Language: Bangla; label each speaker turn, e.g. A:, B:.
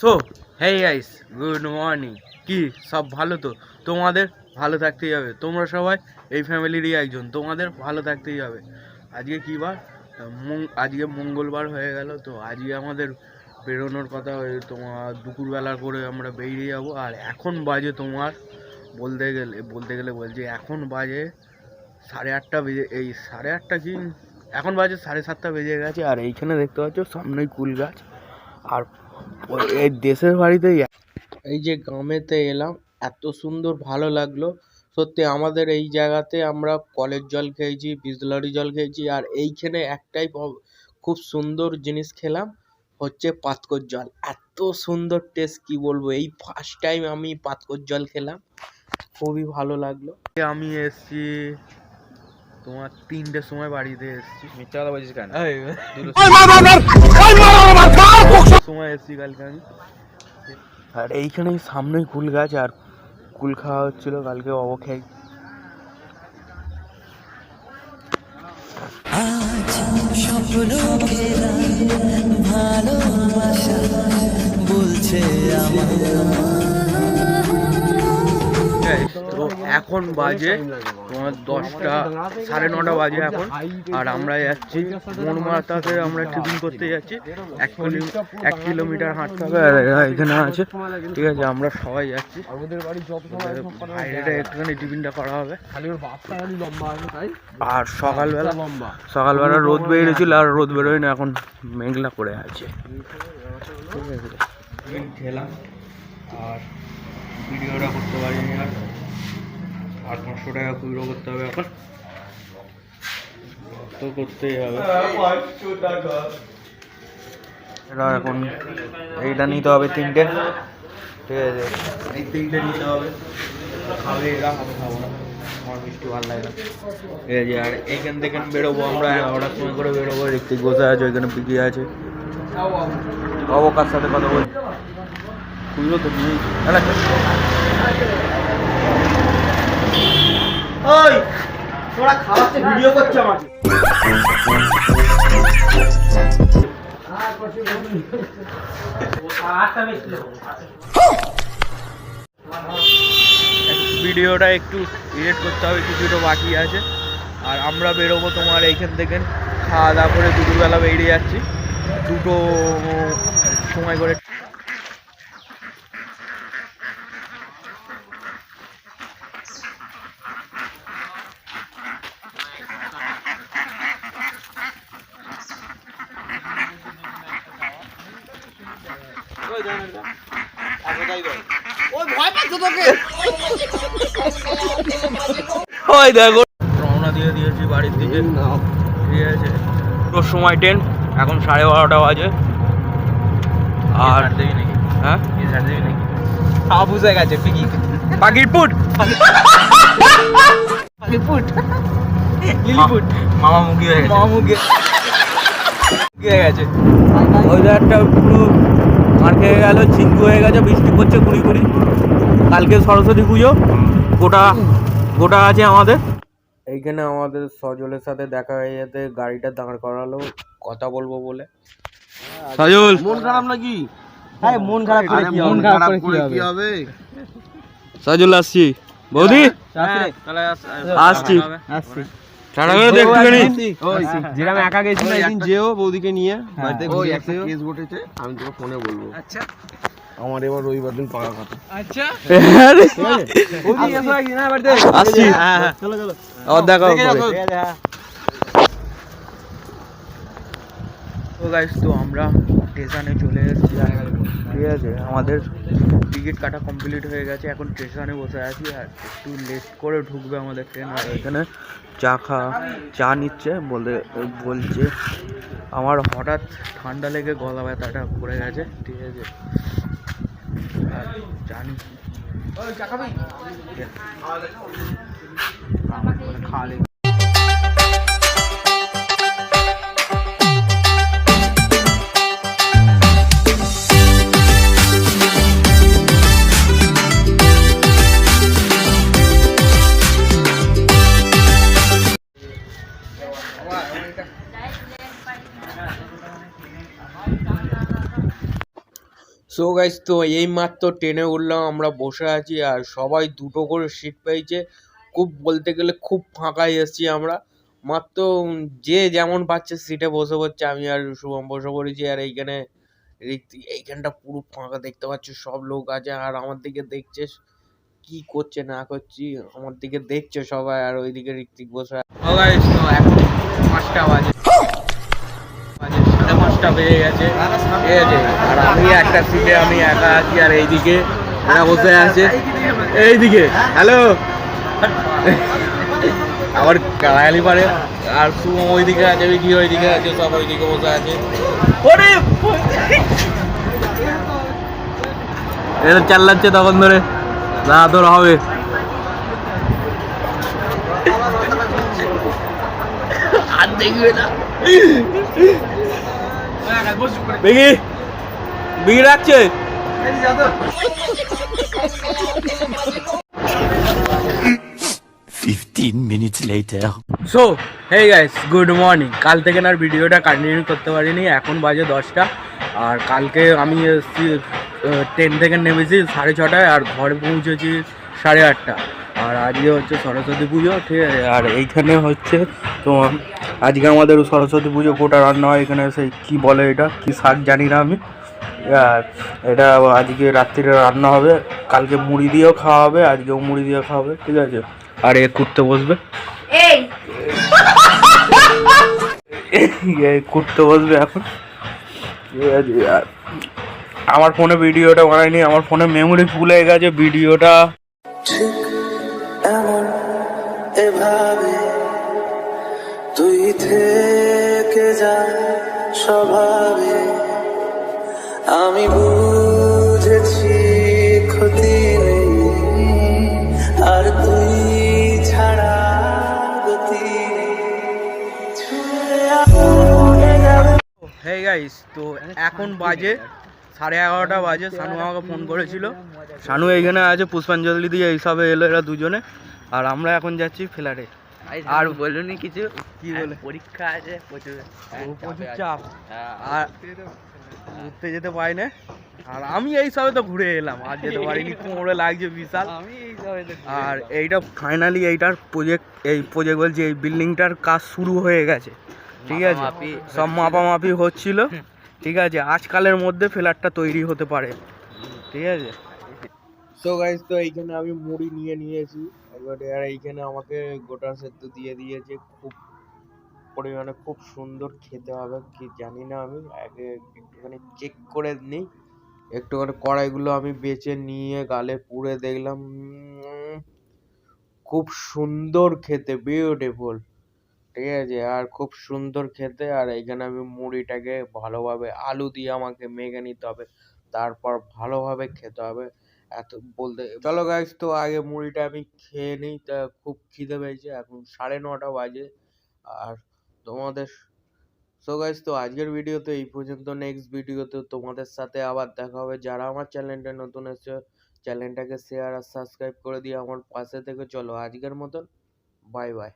A: So hey guys good morning কি, সব ভালো তো? তোমাদের ভালো থাকতেই হবে। তোমরা সবাই এই ফ্যামিলিরই একজন। তোমাদের ভালো থাকতেই হবে। আজকে কী বার? আজকে মঙ্গলবার হয়ে গেল তো আজকে আমাদের বেরোনোর কথা হয়ে তোমার দুপুরবেলা করে আমরা বেরিয়ে যাব। আর এখন বাজে তোমার বলতে গেলে বলতে গেলে বলছি, এখন বাজে সাড়ে আটটা বেজে, এই সাড়ে আটটা কি? এখন বাজে সাড়ে সাতটা বেজে গেছে। আর এইখানে দেখতে পাচ্ছ সামনেই কুল গাছ। আর এই দেশের বাড়িতে এই যে গ্রামেতে এলাম এত সুন্দর ভালো লাগল। সত্যি আমাদের এই জায়গাতে আমরা কলের জল খেয়েছি বিসলারি জল খেয়েছি আর এইখানে একটাই খুব সুন্দর জিনিস খেলাম হচ্ছে পাতকর জল। এত সুন্দর টেস্ট কি বলব? এই ফার্স্ট টাইম আমি পাতকর জল খেলাম খুবই ভালো লাগল। আমি এসছি তোমার তিনটের সময় বাড়িতে এসছি।
B: মিথ্যা কথা বলছিস কেন?
A: সময় এসছি কালকে আমি। আর এইখানে সামনেই কুল গাছ আর কুল খাওয়া হচ্ছিল কালকে অবক্ষয়।
C: স্বপ্ন ঘেরা ভালোবাসা বলছে আমার
A: তো এখন বাজে তোমার দশটা সাড়ে নটা বাজে এখন। আর আমরা যাচ্ছি মনমাতাতে আমরা টিফিন করতে যাচ্ছি। এক কিলো এক কিলোমিটার হাঁটতে হবে। এখানে আছে। ঠিক আছে আমরা সবাই যাচ্ছি। বাইরেটা একটুখানি টিফিনটা করা হবে। আর সকালবেলা সকালবেলা রোদ বেরিয়েছিল আর রোদ বেরোয় না এখন মেঘলা করে আছে। ঠিক আছে খেলাম। আর ভিডিওটা করতে পারিনি আর আর পাঁচশো টাকা খুচরো করতে হবে এখন। তো করতেই হবে। এরা এখন এইটা নিতে হবে তিনটে। ঠিক আছে। এই তিনটে নিতে হবে। খাবে এরা আমি খাব না। আমার মিষ্টি ভালো লাগে না। ঠিক আছে আর এইখান থেকে বেরোবো আমরা এগারোটার সময় করে বেরোবো ঋত্বিক বসে আছে ওইখানে পিকি আছে। বাবু কার সাথে কথা বলছি খুঁজলো তো নিয়ে
D: ওই, তোরা ভিডিও করছে আমাকে।
A: ভিডিওটা একটু এডিট করতে হবে, কিছুটা বাকি আছে। আর আমরা বেরোবো তোমার এইখান থেকে। খাওয়া দাওয়া করে দুপুরবেলা বেরিয়ে যাচ্ছি। দুটো সময় করে
D: ওই
A: ওই দেখো রওনা দিয়ে দিয়েছি বাড়ির দিকে। ঠিক আছে। তোর সময় ট্রেন এখন সাড়ে বারোটা বাজে। আর
B: দেবি নাকি?
A: হ্যাঁ?
B: দেবি নাকি? বুঝে গেছে পিকি।
A: পাখির পুট
B: লিলিপুট। লিলিপুট
A: মামা মুখি হয়ে গেছে।
B: হয়ে গেছে।
A: ওয়েদারটা পুরো মার খেয়ে গেল ঝিঙ্গু হয়ে গেছে বৃষ্টি পড়ছে কুড়ি কুড়ি। কালকে সরস্বতী পুজো গোটা গোটা আছে আমাদের। এইখানে আমাদের সজলের সাথে দেখা হয়ে যেতে গাড়িটা দাঁড় করালো কথা বলব বলে। সজল!
D: মন খারাপ নাকি?
B: হ্যাঁ মন খারাপ করে কি মন খারাপ করে কি হবে?
A: সজল আসছি। বৌদি?
B: তাহলে
A: আসছি।
B: আসছি।
A: টাটা করে দে একটুখানি।
B: যেরকম একা গেছিল একদিন যেও বৌদিকে নিয়ে বাড়িতে ঘুরে
D: একটা কেস ঘটেছে আমি তোকে ফোনে বলব।
B: আচ্ছা।
D: আমার এবার রবিবার দিন কথা।
B: আচ্ছা। বৌদি এসো একদিন হ্যাঁ বাড়িতে।
A: আসছি।
B: হ্যাঁ হ্যাঁ। চলো চলো।
A: আবার দেখা হবে
B: ঠিক
A: পরে।
B: আছে হ্যাঁ
A: তো গাইস তো আমরা স্টেশনে চলে এসেছি। ঠিক আছে আমাদের টিকিট কাটা কমপ্লিট হয়ে গেছে। এখন স্টেশনে বসে আছি আর একটু লেট করে ঢুকবে আমাদের ট্রেন আর এখানে চা খা চা নিচ্ছে বলে বলছে। আমার হঠাৎ ঠান্ডা লেগে গলা ব্যথাটা পড়ে গেছে ঠিক আছে। আর চা নিচ্ছি খাওয়া সো গাইস তো এই মাত্র ট্রেনে উঠলাম, আমরা বসে আছি আর সবাই দুটো করে সিট পেয়েছে। খুব বলতে গেলে খুব ফাঁকাই এসেছি আমরা। মাত্র যে যেমন পাচ্ছে সিটে বসে পড়ছে আমি আর শুভম বসে পড়েছি আর এইখানে এইখানটা পুরো ফাঁকা দেখতে পাচ্ছি, সব লোক আছে আর আমার দিকে দেখছে কি করছে না করছি, আমার দিকে দেখছে সবাই আর ওইদিকে ঋত্বিক বসে এখন পাঁচটা বাজে। বাজে সাড়ে পাঁচটা বেজে গেছে। আর আমি একটা সিটে আমি একা আছি আর এইদিকে এরা বসে আছে। এইদিকে হ্যালো আবার কালাগালি পারে। আর শুভম ওইদিকে আছে কি ওইদিকে আছে, সব ওইদিকে বসে আছে। ওরে! চাল্লাচ্ছে তখন ধরে। না তোর হবে। আর দেখবে না। বিগি বিগি রাখছে
C: Fifteen minutes later.
A: So hey guys good morning কাল থেকে না আর ভিডিওটা কন্টিনিউ করতে পারিনি এখন বাজে দশটা। আর কালকে আমি এসেছি ট্রেন থেকে নেমেছি সাড়ে ছটায় আর ঘরে পৌঁছেছি সাড়ে আটটা আর আজকে হচ্ছে সরস্বতী পুজো ঠিক আছে? আর এইখানে হচ্ছে তোমার আজকে আমাদের সরস্বতী পুজো কোটা রান্না হয় এখানে সেই কী বলে এটা? কী শাক জানি না আমি। আর এটা আজকে রাত্রিরে রান্না হবে। কালকে মুড়ি দিয়েও খাওয়া হবে আজকেও মুড়ি দিয়ে খাওয়া হবে ঠিক আছে? আর এ করতে বসবে।
E: এই।
A: করতে বসবে এখন। ঠিক আছে, আমার ফোনে ভিডিওটা বানাইনি আমার ফোনে মেমোরি ফুল হয়ে গেছে ভিডিওটা।
F: এমন এভাবে তুই থেকে যা স্বভাবে। আমি বুঝেছি ক্ষতি নেই আর তুই ছাড়া গতি যাবে।
A: গাইস তো এখন বাজে সাড়ে এগারোটা বাজে শানু আমাকে ফোন করেছিল। শানু এইখানে আছে পুষ্পাঞ্জলি দিয়ে এইসবে এলো এরা দুজনে। আর আমরা এখন যাচ্ছি ফ্ল্যাটে আর বলুনি কিছু? কি বলে?
B: পরীক্ষা আছে প্রচুর।
A: প্রচুর চাপ। আর ঘুরতে যেতে পারি না। আর আমি এই সবে তো ঘুরে এলাম আর যেতে পারিনি কোমরে লাগছে বিশাল। আর এইটা ফাইনালি এইটার প্রজেক্ট এই প্রজেক্ট বলছি এই বিল্ডিংটার কাজ শুরু হয়ে গেছে। ঠিক আছে? সব মাপামাপি হচ্ছিল। ঠিক আছে, আজকালের মধ্যে ফ্ল্যাটটা তৈরি হতে পারে। ঠিক আছে? সো গাইজ তো এইখানে আমি মুড়ি নিয়ে নিয়েছি। এবারে আর এইখানে আমাকে গোটা সেদ্ধ দিয়ে দিয়েছে। খুব পরিমাণে খুব সুন্দর খেতে হবে, কি জানি না আমি। আগে একটুখানি চেক করে নিই। একটুখানি কড়াইগুলো আমি বেছে নিয়ে গালে পুড়ে দেখলাম খুব সুন্দর খেতে বিউটিফুল ঠিক আছে? আর খুব সুন্দর খেতে। আর এইখানে আমি মুড়িটাকে ভালোভাবে আলু দিয়ে আমাকে মেখে নিতে হবে। তারপর ভালোভাবে খেতে হবে। এত বলতে চলো গাইস তো আগে মুড়িটা আমি খেয়ে নিই। তা খুব খিদে পেয়েছে। এখন সাড়ে নটা বাজে। আর তোমাদের সো গাইস তো আজকের ভিডিও তো এই পর্যন্ত। নেক্সট ভিডিওতে তোমাদের সাথে আবার দেখা হবে। যারা আমার চ্যানেলটা নতুন এসেছে, চ্যানেলটাকে শেয়ার আর সাবস্ক্রাইব করে দিয়ে আমার পাশে থেকে চলো। আজকের মতন বাই বাই